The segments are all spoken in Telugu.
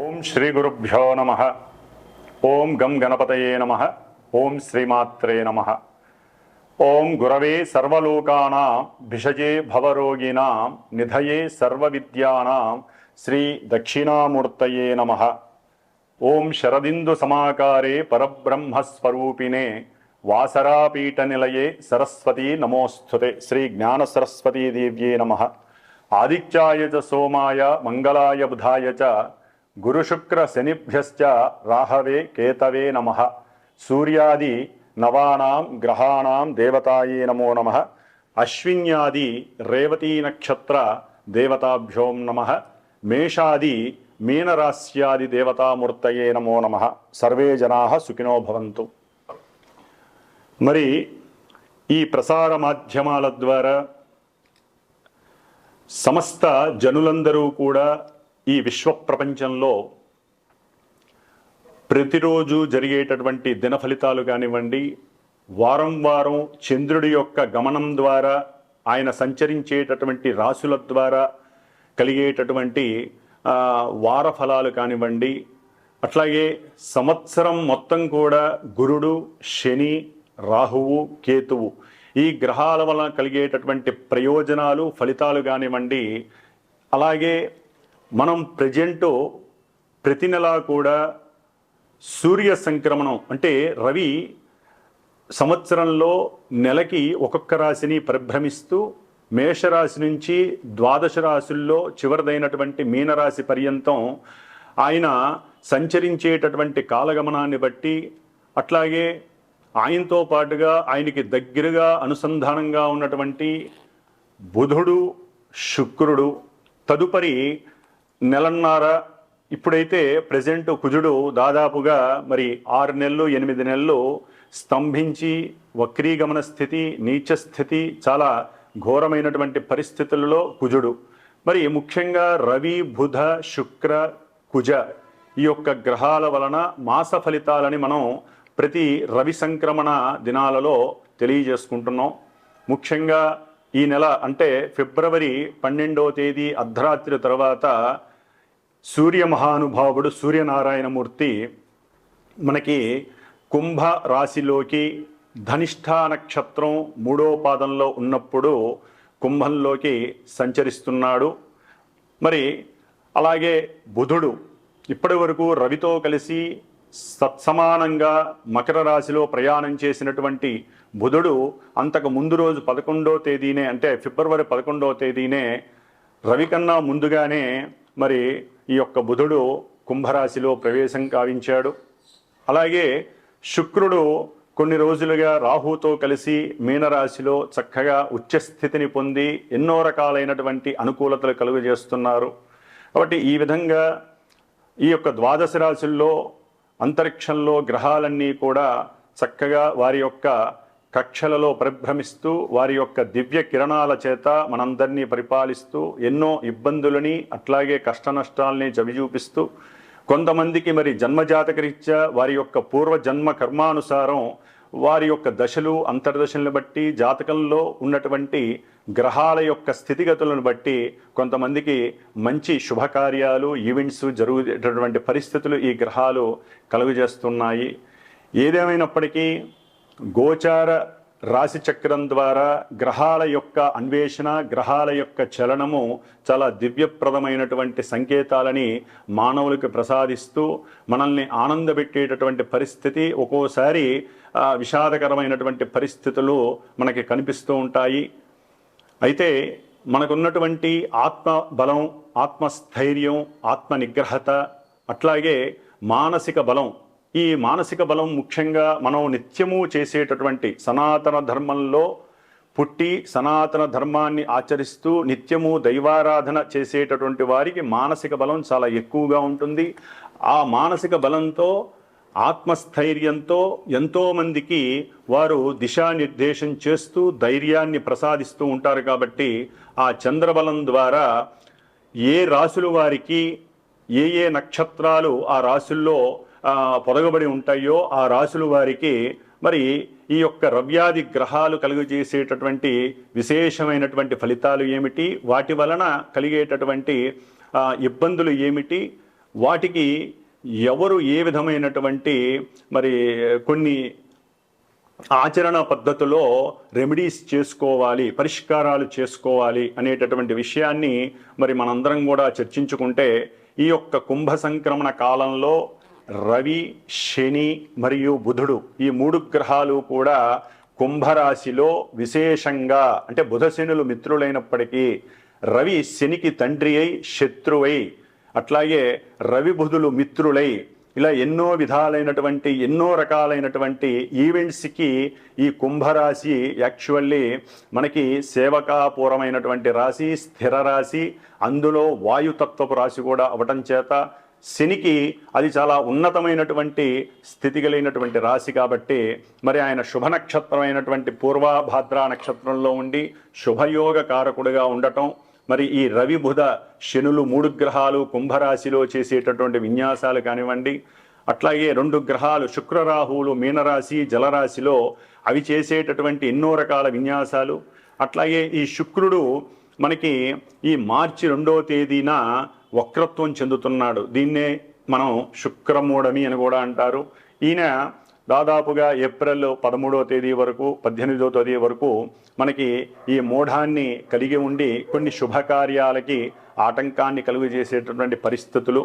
ఓం శ్రీ గురుభ్యో నమ. ఓం గం గణపతయే నమ. ఓం శ్రీమాత్రే నమ. ఓం గురవే సర్వలోకానాం భిషజే భవరోగినా నిధయే సర్వవిద్యానాం శ్రీ దక్షిణామూర్తయే నమ. ఓం శరదిందు సమాకారే పరబ్రహ్మస్వరూపిణే వాసరాపీఠ నిలయే సరస్వతీ నమోస్తుతే శ్రీ జ్ఞాన సరస్వతీ దేవ్యే నమ. ఆదిత్యాయ చ సోమాయ మంగళాయ బుధాయ చ గురుశుక్ర శనిభ్యశ్చ రాహవే కేతవే నమ. సూర్యాది నవానాం గ్రహాణం దేవతాయే నమో నమ. అశ్విన్యాది రేవతీ నక్షత్ర దేవతాభ్యోం నమ. మేషాది మీనరాశ్యాది దేవతామూర్తయే నమో నమ. సర్వే జనా సుఖినో భవంతు. మరి ఈ ప్రసార మాధ్యమాల ద్వారా సమస్త జనులందరూ కూడా ఈ విశ్వ ప్రపంచంలో ప్రతిరోజు జరిగేటటువంటి దిన ఫలితాలు కానివ్వండి వారం వారం చంద్రుడి యొక్క గమనం ద్వారా ఆయన సంచరించేటటువంటి రాశుల ద్వారా కలిగేటటువంటి వార ఫలాలు కానివ్వండి అట్లాగే సంవత్సరం మొత్తం కూడా గురుడు శని రాహువు కేతువు ఈ గ్రహాల వలన కలిగేటటువంటి ప్రయోజనాలు ఫలితాలు కానివ్వండి అలాగే మనం ప్రజెంటు ప్రతి నెలా కూడా సూర్య సంక్రమణం అంటే రవి సంవత్సరంలో నెలకి ఒక్కొక్క రాశిని పరిభ్రమిస్తూ మేషరాశి నుంచి ద్వాదశ రాశుల్లో చివరిదైనటువంటి మీనరాశి పర్యంతం ఆయన సంచరించేటటువంటి కాలగమనాన్ని బట్టి అట్లాగే ఆయనతో పాటుగా ఆయనకి దగ్గరగా అనుసంధానంగా ఉన్నటువంటి బుధుడు శుక్రుడు తదుపరి నెలన్నర ఇప్పుడైతే ప్రజెంట్ కుజుడు దాదాపుగా మరి ఆరు నెలలు ఎనిమిది నెలలు స్తంభించి వక్రీగమన స్థితి నీచ స్థితి చాలా ఘోరమైనటువంటి పరిస్థితులలో కుజుడు. మరి ముఖ్యంగా రవి బుధ శుక్ర కుజ ఈ యొక్క గ్రహాల వలన మాస ఫలితాలని మనం ప్రతి రవి సంక్రమణ దినాలలో తెలియజేసుకుంటున్నాం. ముఖ్యంగా ఈ నెల అంటే ఫిబ్రవరి పన్నెండవ తేదీ అర్ధరాత్రి తర్వాత సూర్య మహానుభావుడు సూర్యనారాయణమూర్తి మనకి కుంభ రాశిలోకి ధనిష్ఠా నక్షత్రం మూడో పాదంలో ఉన్నప్పుడు కుంభంలోకి సంచరిస్తున్నాడు. మరి అలాగే బుధుడు ఇప్పటి వరకు రవితో కలిసి సత్సమానంగా మకర రాశిలో ప్రయాణం చేసినటువంటి బుధుడు అంతకు ముందు రోజు పదకొండో తేదీనే అంటే ఫిబ్రవరి పదకొండో తేదీనే రవి కన్నా ముందుగానే మరి ఈ యొక్క బుధుడు కుంభరాశిలో ప్రవేశం కావించాడు. అలాగే శుక్రుడు కొన్ని రోజులుగా రాహుతో కలిసి మీనరాశిలో చక్కగా ఉచ్చస్థితిని పొంది ఎన్నో రకాలైనటువంటి అనుకూలతలు కలుగజేస్తున్నారు. కాబట్టి ఈ విధంగా ఈ యొక్క ద్వాదశ రాశుల్లో అంతరిక్షంలో గ్రహాలన్నీ కూడా చక్కగా వారి యొక్క కక్షలలో పరిభ్రమిస్తూ వారి యొక్క దివ్య కిరణాల చేత మనందరినీ పరిపాలిస్తూ ఎన్నో ఇబ్బందులని అట్లాగే కష్ట నష్టాలని చవిచూపిస్తూ కొంతమందికి మరి జన్మజాతకరీత్యా వారి యొక్క పూర్వ జన్మ కర్మానుసారం వారి యొక్క దశలు అంతర్దశలను బట్టి జాతకంలో ఉన్నటువంటి గ్రహాల యొక్క స్థితిగతులను బట్టి కొంతమందికి మంచి శుభకార్యాలు ఈవెంట్స్ జరుగుతున్నటువంటి పరిస్థితులు ఈ గ్రహాలు కలుగజేస్తున్నాయి. ఏదేమైనప్పటికీ గోచార రాశి చక్రం ద్వారా గ్రహాల యొక్క అన్వేషణ గ్రహాల యొక్క చలనము చాలా దివ్యప్రదమైనటువంటి సంకేతాలని మానవులకు ప్రసాదిస్తూ మనల్ని ఆనందపెట్టేటటువంటి పరిస్థితి ఒక్కోసారి విషాదకరమైనటువంటి పరిస్థితులు మనకి కనిపిస్తూ ఉంటాయి. అయితే మనకున్నటువంటి ఆత్మ బలం ఆత్మస్థైర్యం ఆత్మ నిగ్రహత అట్లాగే మానసిక బలం ఈ మానసిక బలం ముఖ్యంగా మనం నిత్యము చేసేటటువంటి సనాతన ధర్మంలో పుట్టి సనాతన ధర్మాన్ని ఆచరిస్తూ నిత్యము దైవారాధన చేసేటటువంటి వారికి మానసిక బలం చాలా ఎక్కువగా ఉంటుంది. ఆ మానసిక బలంతో ఆత్మస్థైర్యంతో ఎంతోమందికి వారు దిశానిర్దేశం చేస్తూ ధైర్యాన్ని ప్రసాదిస్తూ ఉంటారు కాబట్టి ఆ చంద్రబలం ద్వారా ఏ రాసులు వారికి ఏ ఏ నక్షత్రాలు ఆ రాసుల్లో పొదగబడి ఉంటాయో ఆ రాశులు వారికి మరి ఈ యొక్క రవ్యాది గ్రహాలు కలుగజేసేటటువంటి విశేషమైనటువంటి ఫలితాలు ఏమిటి? వాటి వలన కలిగేటటువంటి ఇబ్బందులు ఏమిటి? వాటికి ఎవరు ఏ విధమైనటువంటి మరి కొన్ని ఆచరణ పద్ధతిలో రెమెడీస్ చేసుకోవాలి పరిష్కారాలు చేసుకోవాలి అనేటటువంటి విషయాన్ని మరి మనందరం కూడా చర్చించుకుంటే ఈ యొక్క కుంభ సంక్రమణ కాలంలో రవి శని మరియు బుధుడు ఈ మూడు గ్రహాలు కూడా కుంభరాశిలో విశేషంగా అంటే బుధ శనులు మిత్రులైనప్పటికీ రవి శనికి తండ్రి అయి శత్రువై అట్లాగే రవి బుధులు మిత్రులై ఇలా ఎన్నో విధాలైనటువంటి ఎన్నో రకాలైనటువంటి ఈవెంట్స్కి ఈ కుంభరాశి యాక్చువల్లీ మనకి సేవకాపూరమైనటువంటి రాశి స్థిర రాశి అందులో వాయుతత్వపు రాశి కూడా అవటం చేత శనికి అది చాలా ఉన్నతమైనటువంటి స్థితి కలిగినటువంటి రాశి కాబట్టి మరి ఆయన శుభ నక్షత్రమైనటువంటి పూర్వభాద్ర నక్షత్రంలో ఉండి శుభయోగ కారకుడుగా ఉండటం మరి ఈ రవి బుధ శనులు మూడు గ్రహాలు కుంభరాశిలో చేసేటటువంటి విన్యాసాలు కానివ్వండి అట్లాగే రెండు గ్రహాలు శుక్రరాహువులు మీనరాశి జలరాశిలో అవి చేసేటటువంటి ఎన్నో రకాల విన్యాసాలు. అట్లాగే ఈ శుక్రుడు మనకి ఈ మార్చి రెండవ తేదీన వక్రత్వం చెందుతున్నాడు. దీన్నే మనం శుక్రమూఢమి అని కూడా అంటారు. ఈయన దాదాపుగా ఏప్రిల్ పదమూడవ తేదీ వరకు పద్దెనిమిదవ తేదీ వరకు మనకి ఈ మూఢాన్ని కలిగి ఉండి కొన్ని శుభకార్యాలకి ఆటంకాన్ని కలుగు చేసేటటువంటి పరిస్థితులు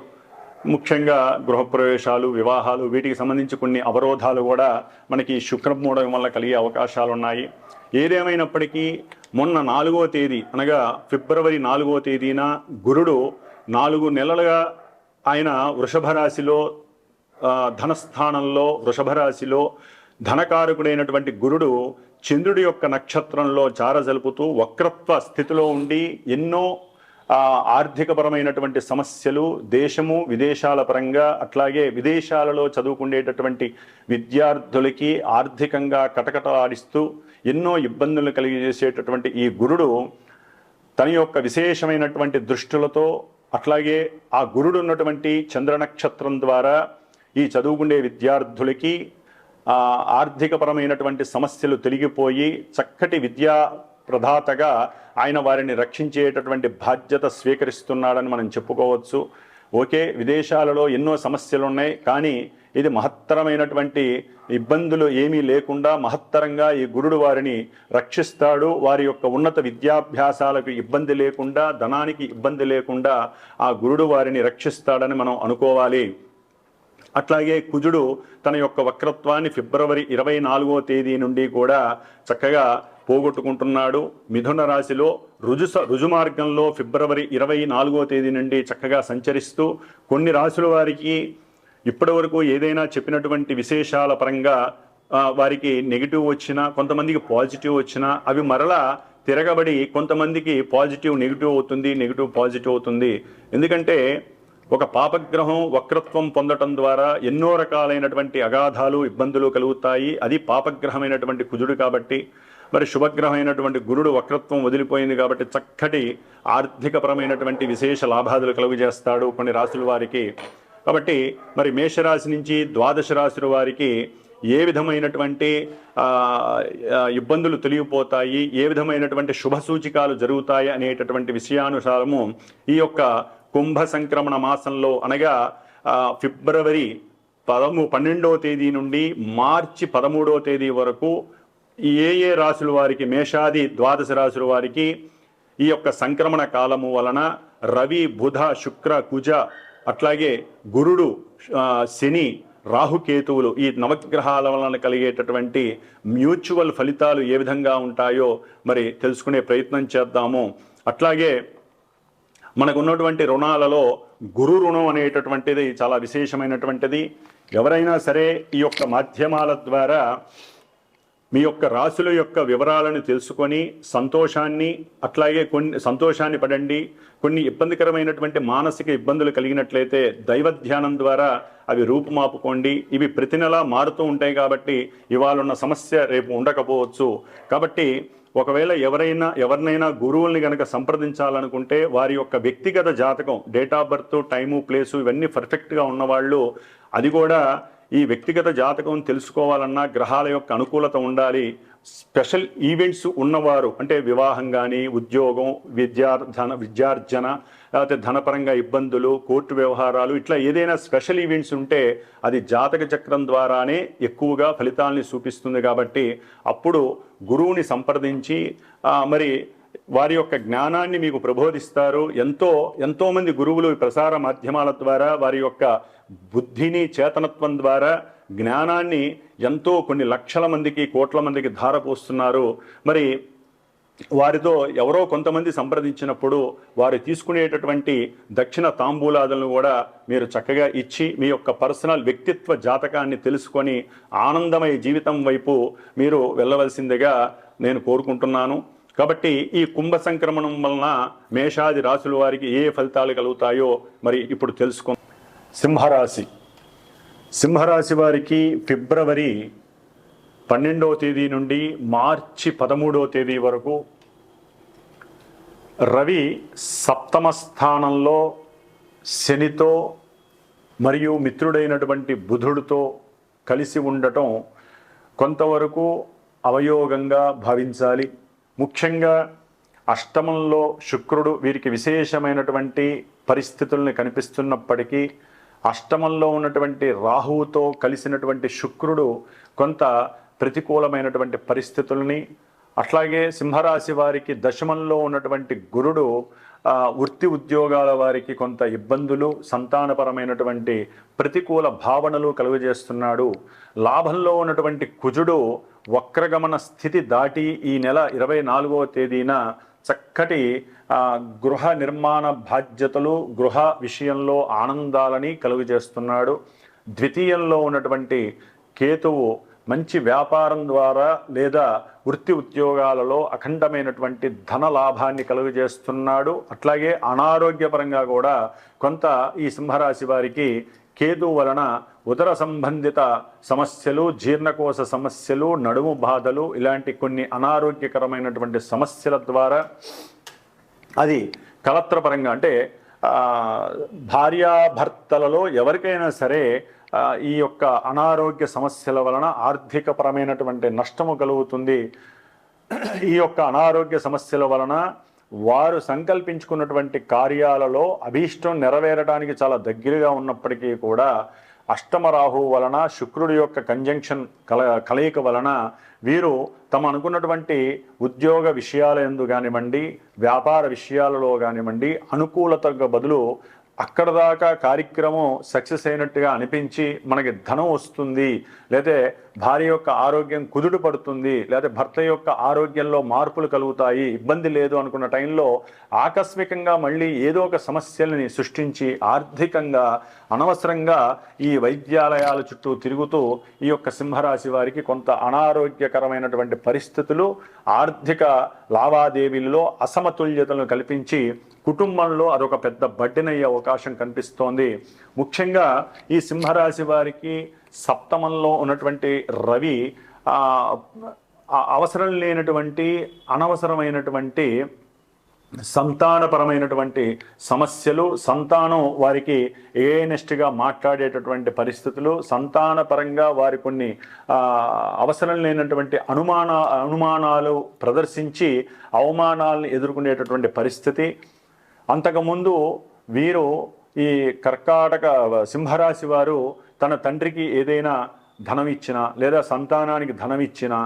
ముఖ్యంగా గృహప్రవేశాలు వివాహాలు వీటికి సంబంధించి కొన్ని అవరోధాలు కూడా మనకి శుక్రమూఢం వల్ల కలిగే అవకాశాలు ఉన్నాయి. ఏదేమైనప్పటికీ మొన్న నాలుగో తేదీ అనగా ఫిబ్రవరి నాలుగో తేదీన గురుడు నాలుగు నెలలుగా ఆయన వృషభ రాశిలో ధనస్థానంలో వృషభ రాశిలో ధనకారకుడైనటువంటి గురుడు చంద్రుడి యొక్క నక్షత్రంలో చారజలుపుతూ వక్రత్వ స్థితిలో ఉండి ఎన్నో ఆర్థికపరమైనటువంటి సమస్యలు దేశము విదేశాల పరంగా అట్లాగే విదేశాలలో చదువుకునేటటువంటి విద్యార్థులకి ఆర్థికంగా కటకటలాడిస్తూ ఎన్నో ఇబ్బందులు కలిగజేసేటటువంటి ఈ గురుడు తన యొక్క విశేషమైనటువంటి దృష్టులతో అట్లాగే ఆ గురుడు ఉన్నటువంటి చంద్ర నక్షత్రం ద్వారా ఈ చదువుకునే విద్యార్థులకి ఆర్థికపరమైనటువంటి సమస్యలు తొలగిపోయి చక్కటి విద్యా ప్రదాతగా ఆయన వారిని రక్షించేటటువంటి బాధ్యత స్వీకరిస్తున్నాడని మనం చెప్పుకోవచ్చు. ఓకే విదేశాలలో ఎన్నో సమస్యలు ఉన్నాయి కానీ ఇది మహత్తరమైనటువంటి ఇబ్బందులు ఏమీ లేకుండా మహత్తరంగా ఈ గురుడు వారిని రక్షిస్తాడు. వారి యొక్క ఉన్నత విద్యాభ్యాసాలకు ఇబ్బంది లేకుండా ధనానికి ఇబ్బంది లేకుండా ఆ గురుడు వారిని రక్షిస్తాడని మనం అనుకోవాలి. అట్లాగే కుజుడు తన యొక్క వక్రత్వాన్ని ఫిబ్రవరి ఇరవై నాలుగో తేదీ నుండి కూడా చక్కగా పోగొట్టుకుంటున్నాడు. మిథున రాశిలో రుజు రుజుమార్గంలో ఫిబ్రవరి ఇరవై నాలుగో తేదీ నుండి చక్కగా సంచరిస్తూ కొన్ని రాశుల వారికి ఇప్పటి వరకు ఏదైనా చెప్పినటువంటి విశేషాల పరంగా వారికి నెగిటివ్ వచ్చినా కొంతమందికి పాజిటివ్ వచ్చినా అవి మరలా తిరగబడి కొంతమందికి పాజిటివ్ నెగిటివ్ అవుతుంది నెగిటివ్ పాజిటివ్ అవుతుంది. ఎందుకంటే ఒక పాపగ్రహం వక్రత్వం పొందటం ద్వారా ఎన్నో రకాలైనటువంటి అగాధాలు ఇబ్బందులు కలుగుతాయి. అది పాపగ్రహమైనటువంటి కుజుడు కాబట్టి మరి శుభగ్రహమైనటువంటి గురుడు వక్రత్వం వదిలిపోయింది కాబట్టి చక్కటి ఆర్థికపరమైనటువంటి విశేష లాభాదులు కలుగజేస్తాడు కొన్ని రాశుల వారికి. కాబట్టి మరి మేషరాశి నుంచి ద్వాదశ రాశుల వారికి ఏ విధమైనటువంటి ఇబ్బందులు తెలియపోతాయి ఏ విధమైనటువంటి శుభ సూచికాలు జరుగుతాయి అనేటటువంటి విషయానుసారము ఈ యొక్క కుంభ సంక్రమణ మాసంలో అనగా ఫిబ్రవరి పదము పన్నెండవ తేదీ నుండి మార్చి పదమూడవ తేదీ వరకు ఏ ఏ రాశుల వారికి మేషాది ద్వాదశ రాశుల వారికి ఈ యొక్క సంక్రమణ కాలము వలన రవి బుధ శుక్ర కుజ అట్లాగే గురుడు శని రాహుకేతువులు ఈ నవగ్రహాల వలన కలిగేటటువంటి మ్యూచువల్ ఫలితాలు ఏ విధంగా ఉంటాయో మరి తెలుసుకునే ప్రయత్నం చేద్దాము. అట్లాగే మనకు ఉన్నటువంటి రుణాలలో గురు రుణం అనేటటువంటిది చాలా విశేషమైనటువంటిది. ఎవరైనా సరే ఈ యొక్క మాధ్యమాల ద్వారా మీ యొక్క రాశుల యొక్క వివరాలను తెలుసుకొని సంతోషాన్ని అట్లాగే కొన్ని సంతోషాన్ని పడండి. కొన్ని ఇబ్బందికరమైనటువంటి మానసిక ఇబ్బందులు కలిగినట్లయితే దైవ ధ్యానం ద్వారా అవి రూపుమాపుకోండి. ఇవి ప్రతి నెలా మారుతూ ఉంటాయి కాబట్టి ఇవాళ ఉన్న సమస్య రేపు ఉండకపోవచ్చు. కాబట్టి ఒకవేళ ఎవరైనా ఎవరినైనా గురువుల్ని కనుక సంప్రదించాలనుకుంటే వారి యొక్క వ్యక్తిగత జాతకం date of birth time place ఇవన్నీ పర్ఫెక్ట్గా ఉన్నవాళ్ళు అది కూడా ఈ వ్యక్తిగత జాతకం తెలుసుకోవాలన్నా గ్రహాల యొక్క అనుకూలత ఉండాలి. స్పెషల్ ఈవెంట్స్ ఉన్నవారు అంటే వివాహం కానీ ఉద్యోగం విద్యార్థన విద్యార్జన లేకపోతే ధనపరంగా ఇబ్బందులు కోర్టు వ్యవహారాలు ఇట్లా ఏదైనా స్పెషల్ ఈవెంట్స్ ఉంటే అది జాతక చక్రం ద్వారానే ఎక్కువగా ఫలితాలని చూపిస్తుంది కాబట్టి అప్పుడు గురువుని సంప్రదించి మరి వారి యొక్క జ్ఞానాన్ని మీకు ప్రబోధిస్తారు. ఎంతో ఎంతోమంది గురువులు ప్రసార మాధ్యమాల ద్వారా వారి యొక్క బుద్ధిని చేతనత్వం ద్వారా జ్ఞానాన్ని ఎంతో కొన్ని లక్షల మందికి కోట్ల మందికి ధారపోస్తున్నారు. మరి వారితో ఎవరో కొంతమంది సంప్రదించినప్పుడు వారు తీసుకునేటటువంటి దక్షిణ తాంబూలాదులను కూడా మీరు చక్కగా ఇచ్చి మీ యొక్క పర్సనల్ వ్యక్తిత్వ జాతకాన్ని తెలుసుకొని ఆనందమయ జీవితం వైపు మీరు వెళ్ళవలసిందిగా నేను కోరుకుంటున్నాను. కాబట్టి ఈ కుంభ సంక్రమణం వలన మేషాది రాశుల వారికి ఏ ఫలితాలు కలుగుతాయో మరి ఇప్పుడు తెలుసుకుందాం. సింహరాశి. సింహరాశి వారికి ఫిబ్రవరి పన్నెండవ తేదీ నుండి మార్చి పదమూడవ తేదీ వరకు రవి సప్తమ స్థానంలో శనితో మరియు మిత్రుడైనటువంటి బుధుడితో కలిసి ఉండటం కొంతవరకు అవయోగంగా భావించాలి. ముఖ్యంగా అష్టమంలో శుక్రుడు వీరికి విశేషమైనటువంటి పరిస్థితుల్ని కనిపిస్తున్నప్పటికీ అష్టమంలో ఉన్నటువంటి రాహువుతో కలిసినటువంటి శుక్రుడు కొంత ప్రతికూలమైనటువంటి పరిస్థితుల్ని అట్లాగే సింహరాశి వారికి దశమంలో ఉన్నటువంటి గురుడు వృత్తి ఉద్యోగాల వారికి కొంత ఇబ్బందులు సంతానపరమైనటువంటి ప్రతికూల భావనలు కలుగజేస్తున్నాడు. లాభంలో ఉన్నటువంటి కుజుడు వక్రగమన స్థితి దాటి ఈ నెల ఇరవై నాలుగవ తేదీన చక్కటి గృహ నిర్మాణ బాధ్యతలు గృహ విషయంలో ఆనందాలని కలుగజేస్తున్నాడు. ద్వితీయంలో ఉన్నటువంటి కేతువు మంచి వ్యాపారం ద్వారా లేదా వృత్తి ఉద్యోగాలలో అఖండమైనటువంటి ధన లాభాన్ని కలుగజేస్తున్నాడు. అట్లాగే అనారోగ్యపరంగా కూడా కొంత ఈ సింహరాశి వారికి కేతు వలన ఉదర సంబంధిత సమస్యలు జీర్ణకోశ సమస్యలు నడుము బాధలు ఇలాంటి కొన్ని అనారోగ్యకరమైనటువంటి సమస్యల ద్వారా అది కలత్రపరంగా అంటే భార్యాభర్తలలో ఎవరికైనా సరే ఈ యొక్క అనారోగ్య సమస్యల వలన ఆర్థికపరమైనటువంటి నష్టము కలుగుతుంది. ఈ యొక్క అనారోగ్య సమస్యల వలన వారు సంకల్పించుకున్నటువంటి కార్యాలలో అభీష్టం నెరవేరడానికి చాలా దగ్గరగా ఉన్నప్పటికీ కూడా అష్టమరాహు వలన శుక్రుడి యొక్క కంజంక్షన్ కల కలయిక వలన వీరు తమ అనుకున్నటువంటి ఉద్యోగ విషయాల ఎందు కానివ్వండి వ్యాపార విషయాలలో కానివ్వండి అనుకూలతకు బదులు అక్కడ దాకా కార్యక్రమం సక్సెస్ అయినట్టుగా అనిపించి మనకి ధనం వస్తుంది. లేదా భార్య యొక్క ఆరోగ్యం కుదుడు పడుతుంది లేదా భర్త యొక్క ఆరోగ్యంలో మార్పులు కలుగుతాయి ఇబ్బంది లేదు అనుకున్న టైంలో ఆకస్మికంగా మళ్ళీ ఏదో ఒక సమస్యలని సృష్టించి ఆర్థికంగా అనవసరంగా ఈ వైద్యాలయాల చుట్టూ తిరుగుతూ ఈ యొక్క సింహరాశి వారికి కొంత అనారోగ్యకరమైనటువంటి పరిస్థితులు ఆర్థిక లావాదేవీలలో అసమతుల్యతలను కల్పించి కుటుంబంలో అదొక పెద్ద బడ్డెనయ్యే అవకాశం కనిపిస్తోంది. ముఖ్యంగా ఈ సింహరాశి వారికి సప్తమంలో ఉన్నటువంటి రవి అవసరం లేనటువంటి అనవసరమైనటువంటి సంతానపరమైనటువంటి సమస్యలు సంతానం వారికి ఏనెస్ట్గా మాట్లాడేటటువంటి పరిస్థితులు సంతానపరంగా వారి కొన్ని అవసరం లేనటువంటి అనుమాన అనుమానాలు ప్రదర్శించి అవమానాలను ఎదుర్కొనేటటువంటి పరిస్థితి. అంతకుముందు వీరు ఈ కర్కాటక సింహరాశి వారు తన తండ్రికి ఏదైనా ధనం ఇచ్చినా లేదా సంతానానికి ధనం ఇచ్చినా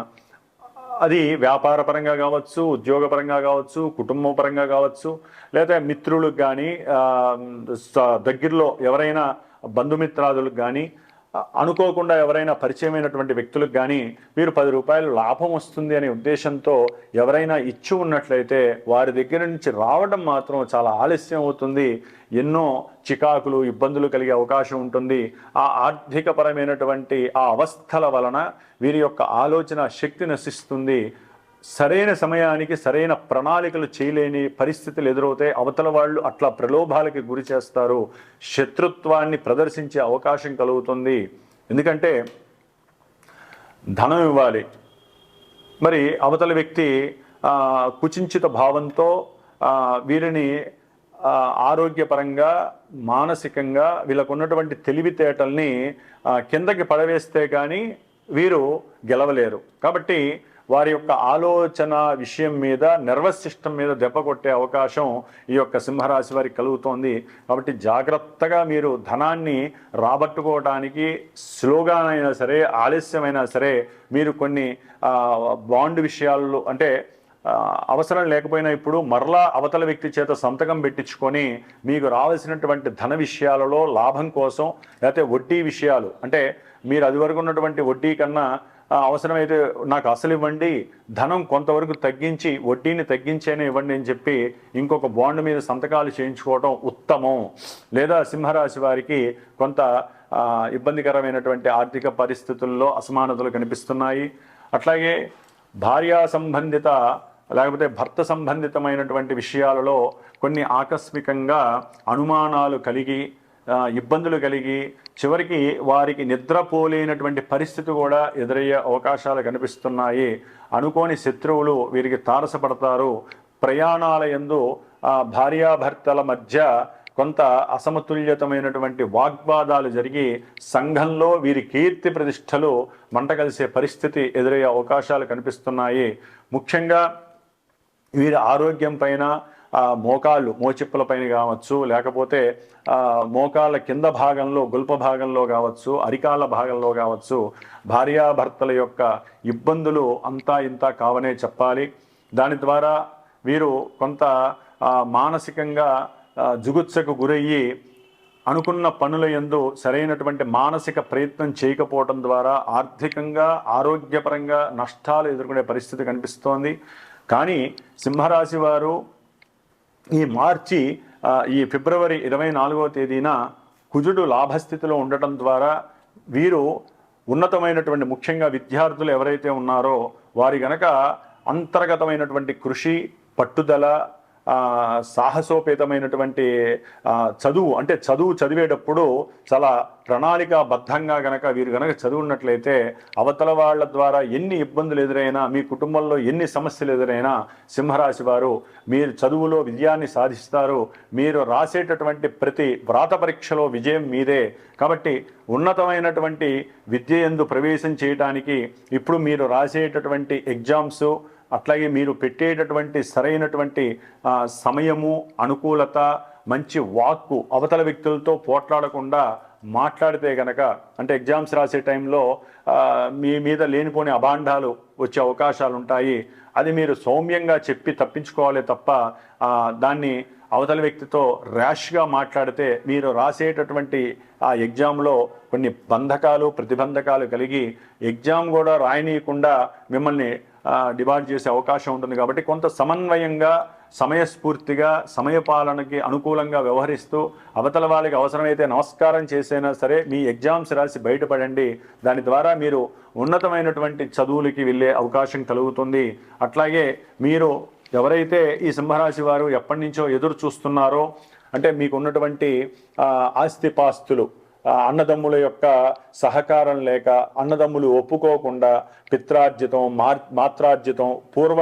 అది వ్యాపారపరంగా కావచ్చు ఉద్యోగపరంగా కావచ్చు కుటుంబపరంగా కావచ్చు లేదా మిత్రులకు కానీ దగ్గరలో ఎవరైనా బంధుమిత్రాదులకు కానీ అనుకోకుండా ఎవరైనా పరిచయమైనటువంటి వ్యక్తులకు కానీ మీరు పది రూపాయలు లాభం వస్తుంది అనే ఉద్దేశంతో ఎవరైనా ఇచ్చి ఉన్నట్లయితే వారి దగ్గర నుంచి రావడం మాత్రం చాలా ఆలస్యం అవుతుంది. ఎన్నో చికాకులు ఇబ్బందులు కలిగే అవకాశం ఉంటుంది. ఆ ఆర్థికపరమైనటువంటి ఆ అవస్థల వలన వీరి యొక్క ఆలోచన శక్తి నశిస్తుంది. సరైన సమయానికి సరైన ప్రణాళికలు చేయలేని పరిస్థితులు ఎదురవుతాయి అవతల వాళ్ళు అట్లా ప్రలోభాలకి గురి చేస్తారు. శత్రుత్వాన్ని ప్రదర్శించే అవకాశం కలుగుతుంది. ఎందుకంటే ధనం ఇవ్వాలి. మరి అవతల వ్యక్తి కుచించిత భావంతో వీరిని ఆరోగ్యపరంగా మానసికంగా వీళ్ళకు ఉన్నటువంటి తెలివితేటల్ని కిందకి పడవేస్తే కానీ వీరు గెలవలేరు. కాబట్టి వారి యొక్క ఆలోచన విషయం మీద నర్వస్ సిస్టమ్ మీద దెబ్బ కొట్టే అవకాశం ఈ యొక్క సింహరాశి వారికి కలుగుతోంది. కాబట్టి జాగ్రత్తగా మీరు ధనాన్ని రాబట్టుకోవడానికి స్లోగానైనా సరే ఆలస్యమైనా సరే మీరు కొన్ని బాండ్ విషయాల్లో అంటే అవసరం లేకపోయినా ఇప్పుడు మరలా అవతల వ్యక్తి చేత సంతకం పెట్టించుకొని మీకు రావాల్సినటువంటి ధన విషయాలలో లాభం కోసం లేకపోతే వడ్డీ విషయాలు అంటే మీరు అది వరకు ఉన్నటువంటి వడ్డీ కన్నా అవసరమైతే నాకు అసలు ఇవ్వండి ధనం కొంతవరకు తగ్గించి వడ్డీని తగ్గించేనే ఇవ్వండి అని చెప్పి ఇంకొక బాండ్ మీద సంతకాలు చేయించుకోవడం ఉత్తమం. లేదా సింహరాశి వారికి కొంత ఇబ్బందికరమైనటువంటి ఆర్థిక పరిస్థితుల్లో అసమానతలు కనిపిస్తున్నాయి. అట్లాగే భార్యా సంబంధిత లేకపోతే భర్త సంబంధితమైనటువంటి విషయాలలో కొన్ని ఆకస్మికంగా అనుమానాలు కలిగి ఇబ్బందులు కలిగి చివరికి వారికి నిద్రపోలేనటువంటి పరిస్థితి కూడా ఎదురయ్యే అవకాశాలు కనిపిస్తున్నాయి. అనుకోని శత్రువులు వీరికి తారసపడతారు. ప్రయాణాల యందు భార్యాభర్తల మధ్య కొంత అసమతుల్యతమైనటువంటి వాగ్వాదాలు జరిగి సంఘంలో వీరి కీర్తి ప్రతిష్టలు మంటగలిసే పరిస్థితి ఎదురయ్యే అవకాశాలు కనిపిస్తున్నాయి. ముఖ్యంగా వీరి ఆరోగ్యం పైన మోకాళ్ళు మోచిప్పుల పైన కావచ్చు లేకపోతే మోకాళ్ళ కింద భాగంలో గుల్ప భాగంలో కావచ్చు అరికాల భాగంలో కావచ్చు భార్యాభర్తల యొక్క ఇబ్బందులు అంతా ఇంత కావనే చెప్పాలి. దాని ద్వారా వీరు కొంత మానసికంగా జుగుత్సకు గురయ్యి అనుకున్న పనుల యందు సరైనటువంటి మానసిక ప్రయత్నం చేయకపోవడం ద్వారా ఆర్థికంగా ఆరోగ్యపరంగా నష్టాలు ఎదుర్కొనే పరిస్థితి కనిపిస్తోంది. కానీ సింహరాశి వారు ఈ మార్చి ఈ ఫిబ్రవరి ఇరవై నాలుగవ తేదీన కుజుడు లాభస్థితిలో ఉండటం ద్వారా వీరు ఉన్నతమైనటువంటి ముఖ్యంగా విద్యార్థులు ఎవరైతే ఉన్నారో వారి గనక అంతర్గతమైనటువంటి కృషి పట్టుదల సాహసోపేతమైనటువంటి చదువు అంటే చదువు చదివేటప్పుడు చాలా ప్రణాళికాబద్ధంగా గనక వీరు గనక చదువున్నట్లయితే అవతల వాళ్ళ ద్వారా ఎన్ని ఇబ్బందులు ఎదురైనా మీ కుటుంబంలో ఎన్ని సమస్యలు ఎదురైనా సింహరాశి వారు మీరు చదువులో విజయాన్ని సాధిస్తారు మీరు రాసేటటువంటి ప్రతి వ్రాత పరీక్షలో విజయం మీదే. కాబట్టి ఉన్నతమైనటువంటి విద్య ఎందు ప్రవేశం చేయడానికి ఇప్పుడు మీరు రాసేటటువంటి ఎగ్జామ్స్ అట్లాగే మీరు పెట్టేటటువంటి సరైనటువంటి సమయము అనుకూలత మంచి వాక్కు అవతల వ్యక్తులతో పోట్లాడకుండా మాట్లాడితే గనక అంటే ఎగ్జామ్స్ రాసే టైంలో మీ మీద లేనిపోని అభాండాలు వచ్చే అవకాశాలు ఉంటాయి అది మీరు సౌమ్యంగా చెప్పి తప్పించుకోవాలి తప్ప దాన్ని అవతల వ్యక్తితో ర్యాష్గా మాట్లాడితే మీరు రాసేటటువంటి ఆ ఎగ్జామ్లో కొన్ని బంధకాలు ప్రతిబంధకాలు కలిగి ఎగ్జామ్ కూడా రాయనీయకుండా మిమ్మల్ని డిమాండ్ చేసే అవకాశం ఉంటుంది కాబట్టి కొంత సమన్వయంగా సమయస్ఫూర్తిగా సమయపాలనకి అనుకూలంగా వ్యవహరిస్తూ అవతల వాళ్ళకి అవసరమైతే నమస్కారం చేసైనా సరే మీ ఎగ్జామ్స్ రాసి బయటపడండి. దాని ద్వారా మీరు ఉన్నతమైనటువంటి చదువులకి వెళ్ళే అవకాశం కలుగుతుంది. అట్లాగే మీరు ఎవరైతే ఈ సింహరాశి వారు ఎప్పటి నుంచో ఎదురు చూస్తున్నారో అంటే మీకు ఉన్నటువంటి ఆస్తిపాస్తులు అన్నదమ్ముల యొక్క సహకారం లేక అన్నదమ్ములు ఒప్పుకోకుండా పిత్రార్జితం మార్ మాత్రార్జితం పూర్వ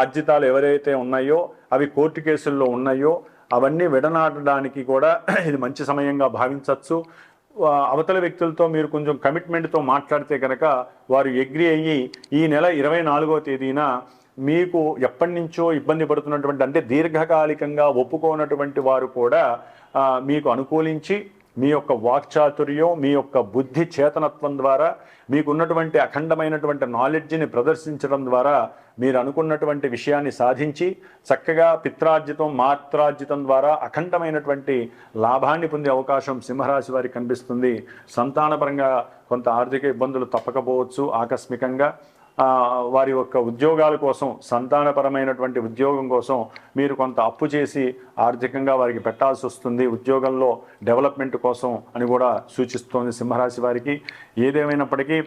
ఆర్జితాలు ఎవరైతే ఉన్నాయో అవి కోర్టు కేసుల్లో ఉన్నాయో అవన్నీ విడనాటడానికి కూడా ఇది మంచి సమయంగా భావించవచ్చు. అవతల వ్యక్తులతో మీరు కొంచెం కమిట్మెంట్తో మాట్లాడితే కనుక వారు ఎగ్రి అయ్యి ఈ నెల ఇరవై నాలుగో తేదీన మీకు ఎప్పటి నుంచో ఇబ్బంది పడుతున్నటువంటి అంటే దీర్ఘకాలికంగా ఒప్పుకోనటువంటి వారు కూడా మీకు అనుకూలించి మీ యొక్క వాక్చాతుర్యం మీ యొక్క బుద్ధి చేతనత్వం ద్వారా మీకు ఉన్నటువంటి అఖండమైనటువంటి నాలెడ్జ్ని ప్రదర్శించడం ద్వారా మీరు అనుకున్నటువంటి విషయాన్ని సాధించి చక్కగా పిత్రార్జితం మాత్రార్జితం ద్వారా అఖండమైనటువంటి లాభాన్ని పొందే అవకాశం సింహరాశి వారికి కనిపిస్తుంది. సంతానపరంగా కొంత ఆర్థిక ఇబ్బందులు తప్పకపోవచ్చు. ఆకస్మికంగా వారి యొక్క ఉద్యోగాల కోసం సంతానపరమైనటువంటి ఉద్యోగం కోసం మీరు కొంత అప్పు చేసి ఆర్థికంగా వారికి పెట్టాల్సి వస్తుంది. ఉద్యోగంలో డెవలప్మెంట్ కోసం అని కూడా సూచిస్తోంది సింహరాశి వారికి. ఏదేమైనప్పటికీ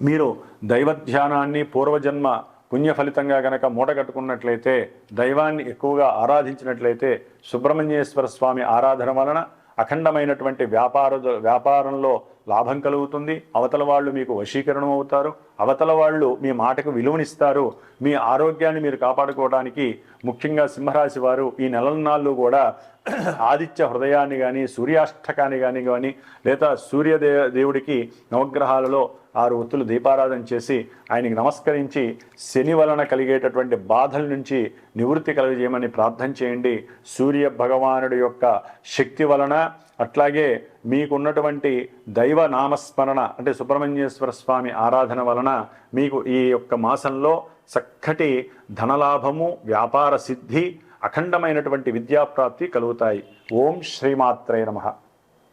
మీరు దైవ ధ్యానాన్ని పూర్వజన్మ పుణ్య ఫలితంగా గనక మూటగట్టుకున్నట్లయితే దైవాన్ని ఎక్కువగా ఆరాధించినట్లయితే సుబ్రహ్మణ్యేశ్వర స్వామి ఆరాధన వలన అఖండమైనటువంటి వ్యాపార వ్యాపారంలో లాభం కలుగుతుంది. అవతల వాళ్ళు మీకు వశీకరణం అవుతారు. అవతల వాళ్ళు మీ మాటకు విలువనిస్తారు. మీ ఆరోగ్యాన్ని మీరు కాపాడుకోవడానికి ముఖ్యంగా సింహరాశి వారు ఈ నెలనాళ్ళు కూడా ఆదిత్య హృదయాన్ని కానీ సూర్యాష్టకాన్ని కానీ కానీ లేదా సూర్యదే దేవుడికి నవగ్రహాలలో ఆరు ఒత్తులు దీపారాధన చేసి ఆయనకి నమస్కరించి శని వలన కలిగేటటువంటి బాధల నుంచి నివృత్తి కలుగజేయమని ప్రార్థన చేయండి. సూర్య భగవానుడి యొక్క శక్తి వలన అట్లాగే మీకున్నటువంటి దైవ నామస్మరణ అంటే సుబ్రహ్మణ్యేశ్వర స్వామి ఆరాధన వలన మీకు ఈ యొక్క మాసంలో చక్కటి ధనలాభము వ్యాపార సిద్ధి అఖండమైనటువంటి విద్యాప్రాప్తి కలుగుతాయి. ఓం శ్రీమాత్రే నమః.